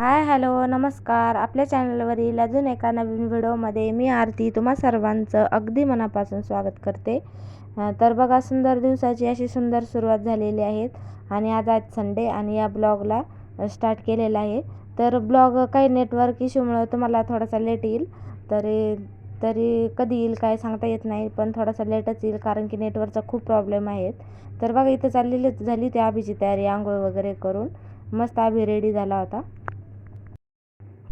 Hi hello नमस्कार. आपल्या चॅनलवरील अजून एका नवीन व्हिडिओमध्ये मी आरती. तुम्हा सर्वांचं अगदी मनापासून स्वागत करते. तर बघा सुंदर दिवसाची अशी सुंदर सुरुवात झालेली आहे आणि आज आज संडे आणि या ब्लॉगला स्टार्ट केलेला आहे. तर ब्लॉग काही नेटवर्क इश्यूमुळं तुम्हाला थोडासा लेट येईल. तरी तरी कधी येईल काय सांगता येत नाही पण थोडासा लेटच येईल कारण की नेटवर्कचा खूप प्रॉब्लेम आहेत. तर बघा इथं चाललेली झाली त्या आभीची तयारी आंघोळ वगैरे करून. मस्त आभी रेडी झाला होता.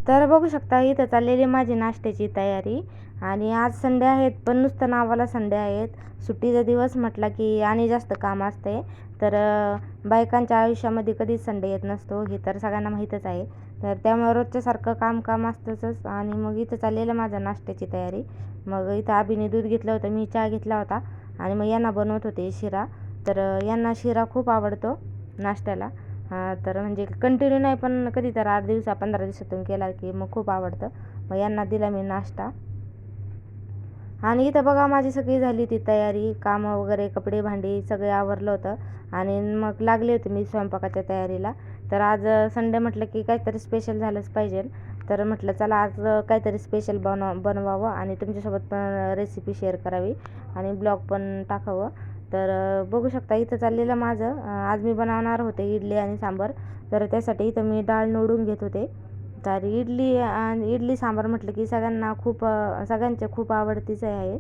तर बघू शकता इथं चाललेली माझी नाश्त्याची तयारी. आणि आज संडे आहेत पण नुसतं नावाला संडे आहेत. सुट्टीचा दिवस म्हटला की आणि जास्त काम असते तर बायकांच्या आयुष्यामध्ये कधीच संडे येत नसतो हे तर सगळ्यांना माहीतच आहे. तर त्यामुळे रोजच्यासारखं काम काम असतंच. आणि मग इथं चाललेलं माझं नाश्त्याची तयारी. मग इथं आबीने दूध घेतलं होतं मी चहा घेतला होता. आणि मग यांना बनवत होते शिरा. तर यांना शिरा खूप आवडतो नाश्त्याला. तर म्हणजे कंटिन्यू नाही पण कधी तर आठ दिवसा पंधरा दिवसातून केला की मग खूप आवडतं. मग यांना दिला मी नाश्ता. आणि इथं बघा माझी सगळी झाली ती तयारी कामं वगैरे कपडे भांडी सगळे आवरलं होतं. आणि मग लागले होते मी स्वयंपाकाच्या तयारीला. तर आज संडे म्हटलं की काहीतरी स्पेशल झालंच पाहिजे. तर म्हटलं चला आज काहीतरी स्पेशल बनव बनवावं आणि तुमच्यासोबत पण रेसिपी शेअर करावी आणि ब्लॉग पण टाकावं. तर बघू शकता इथं चाललेलं माझं. आज मी बनवणार होते इडली आणि सांबार. तर त्यासाठी इथं मी डाळ निवडून घेत होते. तर इडली आणि इडली सांबार म्हटलं की सगळ्यांना खूप सगळ्यांचे खूप आवडतीच आहे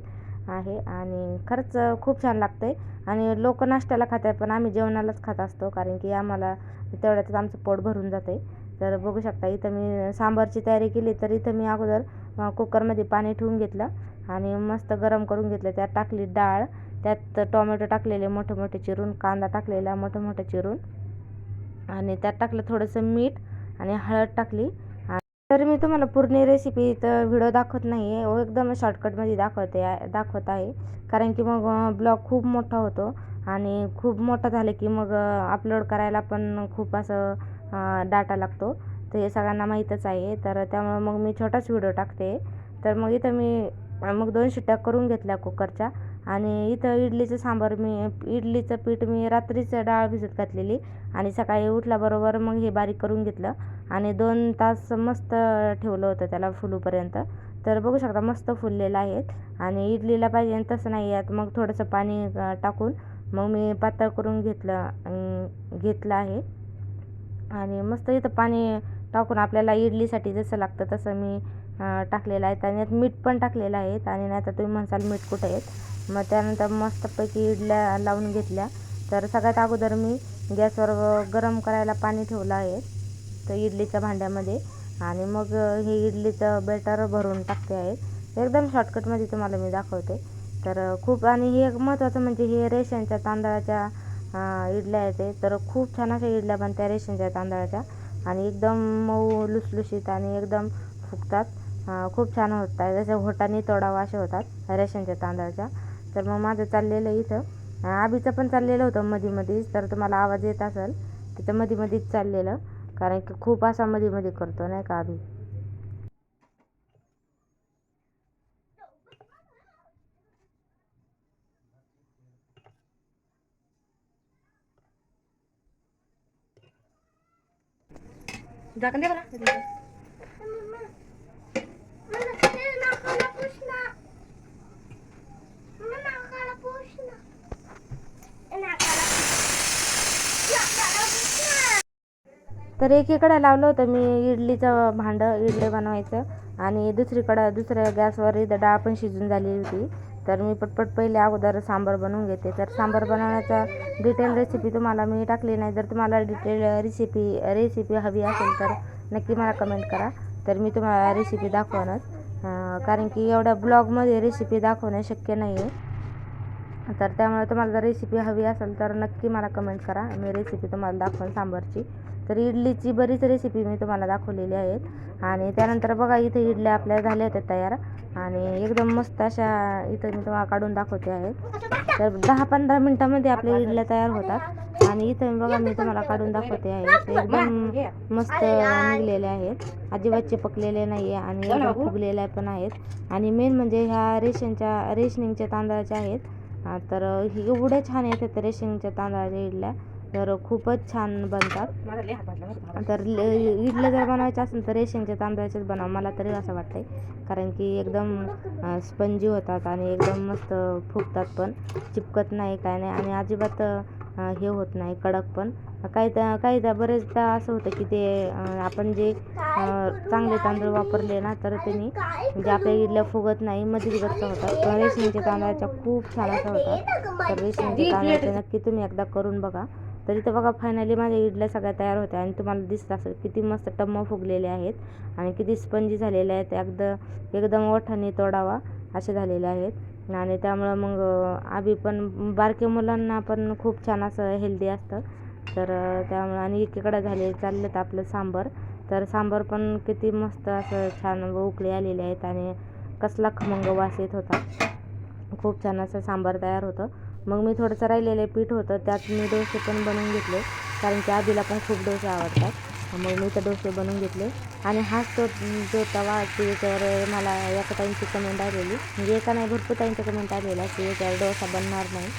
आहे आणि खरंच खूप छान लागतं आहे आणि लोक नाश्त्याला खातात पण आम्ही जेवणालाच खात असतो कारण की आम्हाला तेवढ्यातच आमचं पोट भरून जाते तर बघू शकता इथं मी सांबारची तयारी केली तर इथं मी अगोदर कुकरमध्ये पाणी ठेवून घेतलं आणि मस्त गरम करून घेतलं. त्यात टाकली डाळ त्यात टोमॅटो टाकलेले मोठे मोठे चिरून कांदा टाकलेला मोठं मोठं चिरून. आणि त्यात टाकलं थोडंसं मीठ आणि हळद टाकली. तर मी तुम्हाला पूर्ण रेसिपी तर व्हिडिओ दाखवत नाही आहे हो, एकदम शॉर्टकटमध्ये दाखवते आहे- दाखवत आहे. कारण की मग ब्लॉग खूप मोठा होतो आणि खूप मोठा झालं की मग अपलोड करायला पण खूप असं डाटा लागतो. तर हे सगळ्यांना माहीतच आहे. तर त्यामुळं मग मी छोटाच व्हिडिओ टाकते. तर मग इथं मी मग दोन शिट्ट्या करून घेतल्या कुकरच्या आणि इथं इडलीचं सांबार मी इडलीचं पीठ मी रात्रीचं डाळ भिजत घातलेली आणि सकाळी उठल्याबरोबर मग हे बारीक करून घेतलं आणि दोन तास मस्त ठेवलं होतं त्याला फुलूपर्यंत. तर बघू शकता मस्त फुललेलं आहेत आणि इडलीला पाहिजे तसं नाही यात मग थोडंसं पाणी टाकून मग मी पातळ करून घेतलं घेतलं आहे. आणि मस्त इथं पाणी टाकून आपल्याला इडलीसाठी जसं लागतं तसं मी टाकलेलं आहे. आणि यात मीठ पण टाकलेलं आहे आणि नाही तर तुम्ही म्हणसाल मीठ कुठं आहेत मग त्यानंतर मस्तपैकी इडल्या लावून घेतल्या. तर सगळ्यात अगोदर मी गॅसवर गरम करायला पाणी ठेवलं आहे तर इडलीच्या भांड्यामध्ये. आणि मग हे इडलीचं बेटर भरून टाकते आहे. एकदम शॉर्टकटमध्ये तुम्हाला मी दाखवते. तर खूप आणि हे एक महत्त्वाचं म्हणजे हे रेशनच्या तांदळाच्या इडल्या आहेत ते. तर खूप छान अशा इडल्या बनत्या रेशनच्या तांदळाच्या. आणि एकदम मऊ लुसलुशीत आणि एकदम फुगतात. खूप छान होतात. जसे होटाने तोडावा असे होतात रेशनच्या तांदळाच्या. तर मग माझं चाललेलं इथं. आबीचं पण चाललेलं होतं मध्ये मध्येच तर तुम्हाला आवाज येत असेल तिथं मध्ये मध्येच चाललेलं. कारण की खूप असा मध्ये मध्ये करतो नाही का आबी? झाकण दे तर एकीकडे लावलं होतं मी इडलीचं भांडं इडली बनवायचं. आणि दुसरीकडं दुसऱ्या गॅसवर इथं डाळ पण शिजून झालेली होती. तर मी पटपट पहिले अगोदर सांबार बनवून घेते. तर सांबार बनवण्याचा डिटेल रेसिपी तुम्हाला मी टाकली नाही. जर तुम्हाला डिटेल रेसिपी रेसिपी हवी असेल तर नक्की मला कमेंट करा. तर मी तुम्हाला रेसिपी दाखवणार. कारण की एवढ्या ब्लॉगमध्ये रेसिपी दाखवणं शक्य नाही आहे तर त्यामुळे तुम्हाला जर रेसिपी हवी असेल तर नक्की मला कमेंट करा. मी रेसिपी तुम्हाला दाखवेन सांबारची. तर इडलीची बरीच रेसिपी मी तुम्हाला दाखवलेली आहेत. आणि त्यानंतर बघा इथे इडल्या आपल्या झाल्या होत्या तयार. आणि एकदम मस्त अशा इथं मी तुम्हाला काढून दाखवते आहे तर दहा पंधरा मिनटामध्ये आपल्या इडल्या तयार होतात. आणि इथं बघा मी तुम्हाला काढून दाखवते आहे. एकदम मस्त निघलेले आहेत. अजिबात चिपकलेले नाही आहे आणि फुगलेल्या पण आहेत. आणि मेन म्हणजे ह्या रेशनच्या रेशनिंगच्या तांदळाच्या आहेत. तर हे एवढ्या छान येतात रेशनिंगच्या तांदळाच्या इडल्या. तर खूपच छान बनतात. तर इडल्या जर बनवायच्या असेल तर रेशनच्या तांदळाचेच बनवा. मला तरी असं वाटतंय. कारण की एकदम स्पंजी होतात आणि एकदम मस्त फुगतात पण. चिपकत नाही काय नाही. आणि अजिबात हे होत नाही कडक पण. काही त्या काही त्या बरेचदा असं होतं की ते आपण जे चांगले तांदूळ वापरले ना तर त्यांनी म्हणजे आपल्या इडल्या फुगत नाही मधीच गच्च होतात. पण रेशनच्या तांदळाच्या खूप छान असं होतात. तर रेशनच्या तांदळाचे नक्की तुम्ही एकदा करून बघा. तर इथं बघा फायनली माझ्या इडल्या सगळ्या तयार होत्या आणि तुम्हाला दिसत असेल किती मस्त टम्म फुगलेले आहेत आणि किती स्पंजी झालेले आहेत. एकदम एकदम ओठाने तोडावा असे झालेले आहेत. आणि त्यामुळं मग आम्ही पण बारक्या मुलांना पण खूप छान असं हेल्दी असतं. तर त्यामुळं आणि एकीकडं झाले चाललेत आपलं सांबर. तर सांबर पण किती मस्त असं छान उकळी आलेले आहेत आणि कसला खमंग वास येत होता. खूप छान असं सांबार तयार होतं. मग मी थोडंसं राहिलेलं पीठ होतं त्यात मी डोसे पण बनवून घेतले. कारण की आधीला पण खूप डोसे आवडतात. मग मी तर डोसे बनवून घेतले. आणि हाच तो जो तवा की याच्यावर मला एका ताईंची कमेंट आलेली. म्हणजे एका नाही भरपूर ताईंची कमेंट आलेला की याच्यावर डोसा बनणार नाही.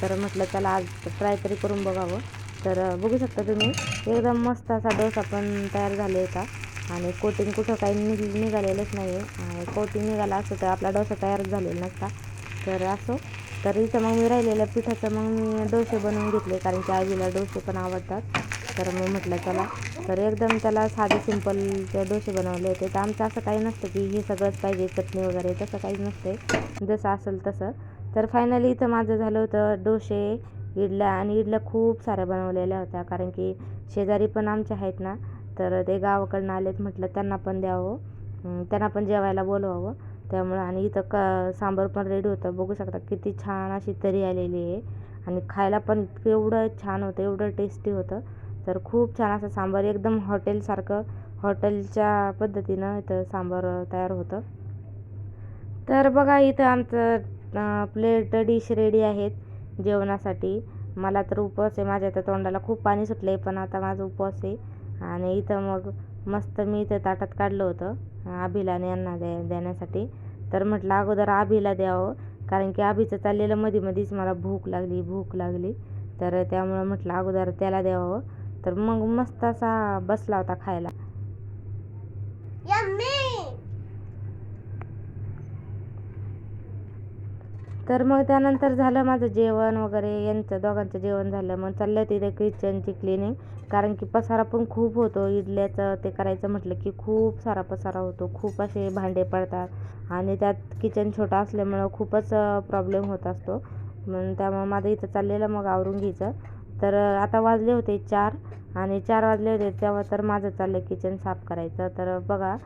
तर म्हटलं चला आज ट्राय तरी करून बघावं. तर बघू शकता तुम्ही एकदम मस्त असा डोसा पण तयार झाले होता. आणि कोटिंग कुठं काही निघ निघालेलंच नाही आहे कोटिंग निघाला असं तर आपला डोसा तयार झालेला नसता. तर असो. तर इथं मग मी राहिलेल्या पिठाचं मग मी डोसे बनवून घेतले कारण की आजीला डोसे पण आवडतात. तर मग म्हटलं चला. तर एकदम त्याला साधे सिंपल ते डोसे बनवले होते तर आमचं असं काही नसतं की हे सगळंच पाहिजे चटणी वगैरे तसं काही नसते जसं असेल तसं. तर फायनली इथं माझं झालं होतं डोसे इडल्या आणि इडल्या खूप साऱ्या बनवलेल्या होत्या कारण की शेजारी पण आमचे आहेत ना तर ते गावाकडनं आलेत म्हटलं त्यांना पण द्यावं. त्यांना पण जेवायला बोलवावं. त्यामुळं आणि इथं क सांबार पण रेडी होतं. बघू शकता किती छान अशी तरी आलेली आहे. आणि खायला पण इतकं एवढं छान होतं एवढं टेस्टी होतं. तर खूप छान असं सांबार एकदम हॉटेलसारखं हॉटेलच्या पद्धतीनं इथं सांबार तयार होतं. तर बघा इथं आमचं प्लेट डिश रेडी आहेत जेवणासाठी. मला तर उपवास आहे माझ्या तर तोंडाला खूप पाणी सुटलं आहे पण आता माझा उपवास आहे. आणि इथं मग मस्त मी इथं ताटात काढलं होतं आभीला आणि यांना द्या देण्यासाठी. तर म्हटलं अगोदर आभीला द्यावं कारण की आभीचं चाललेलं मध्ये मध्येच मला भूक लागली भूक लागली. तर त्यामुळं म्हटलं अगोदर त्याला द्यावं. तर मग मस्त असा बसला होता खायला. तर मग त्यानंतर झालं माझं जेवण वगैरे यांचं दोघांचं जेवण झालं. मग चाललं तिथे किचनची क्लिनिंग कारण की पसारा पण खूप होतो. इडल्याचं ते करायचं म्हटलं की खूप सारा पसारा होतो. खूप असे भांडे पडतात. आणि त्यात किचन छोटं असल्यामुळं खूपच प्रॉब्लेम होत असतो. मग त्यामुळं माझं इथं चाललेलं मग आवरून घ्यायचं. तर आता वाजले होते चार आणि चार वाजले होते तेव्हा तर माझं चाललं किचन साफ करायचं. तर बघा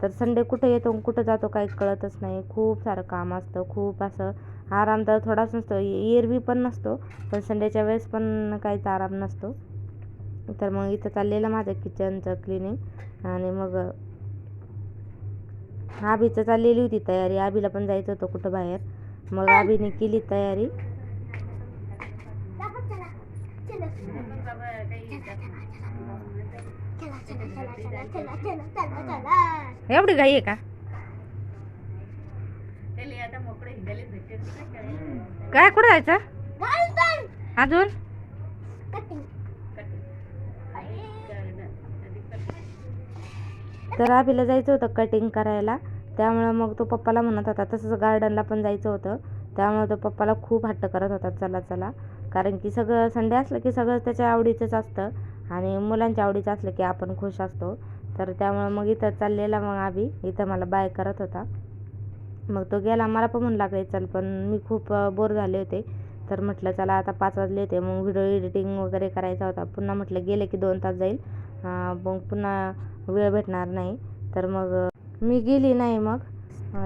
तर संडे कुठं येतो कुठं जातो काही कळतच नाही. खूप सारं काम असतं खूप असं आराम तर थोडाच नसतो. एरवी पण नसतो पण संडेच्या वेळेस पण काहीच आराम नसतो. तर मग इथं चाललेलं माझं किचनचं क्लिनिंग आणि मग आबीचं चाललेली होती तयारी. आबीला पण जायचं होतं कुठं बाहेर. मग आबीने केली तयारी. एवढी घाई आहे का? काय कुठं जायचं? अजून? तर आबीला जायचं होतं कटिंग करायला. त्यामुळं मग तो पप्पाला म्हणत होता तसंच गार्डनला पण जायचं होतं. त्यामुळं तो पप्पाला खूप हट्ट करत होता चला चला. कारण की सगळं संडे असलं की सगळं त्याच्या आवडीचंच असतं आणि मुलांच्या आवडीचं असलं की आपण खुश असतो. तर त्यामुळं मग इथं चाललेला मग आबी इथं मला बाय करत होता. मग तो गेला मला पण म्हणू लागले चल पण मी खूप बोर झाले होते. तर म्हटलं चला आता पाच वाजले होते. मग व्हिडिओ एडिटिंग वगैरे करायचा होता. पुन्हा म्हटलं गेले की दोन तास जाईल. मग पुन्हा वेळ भेटणार नाही. तर मग मी गेली नाही मग.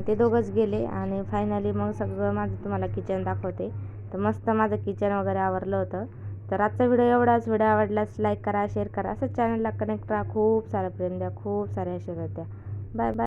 ते दोघंच गेले आणि फायनली मग सगळं माझं तुम्हाला किचन दाखवते. तर मस्त माझं किचन वगैरे आवरलं होतं. तर आजचा व्हिडिओ एवढाच. व्हिडिओ आवडल्यास लाईक करा शेअर करा. असं चॅनलला कनेक्ट राहा. खूप सारं प्रेम द्या. खूप सारे आशीर्वाद द्या बाय बाय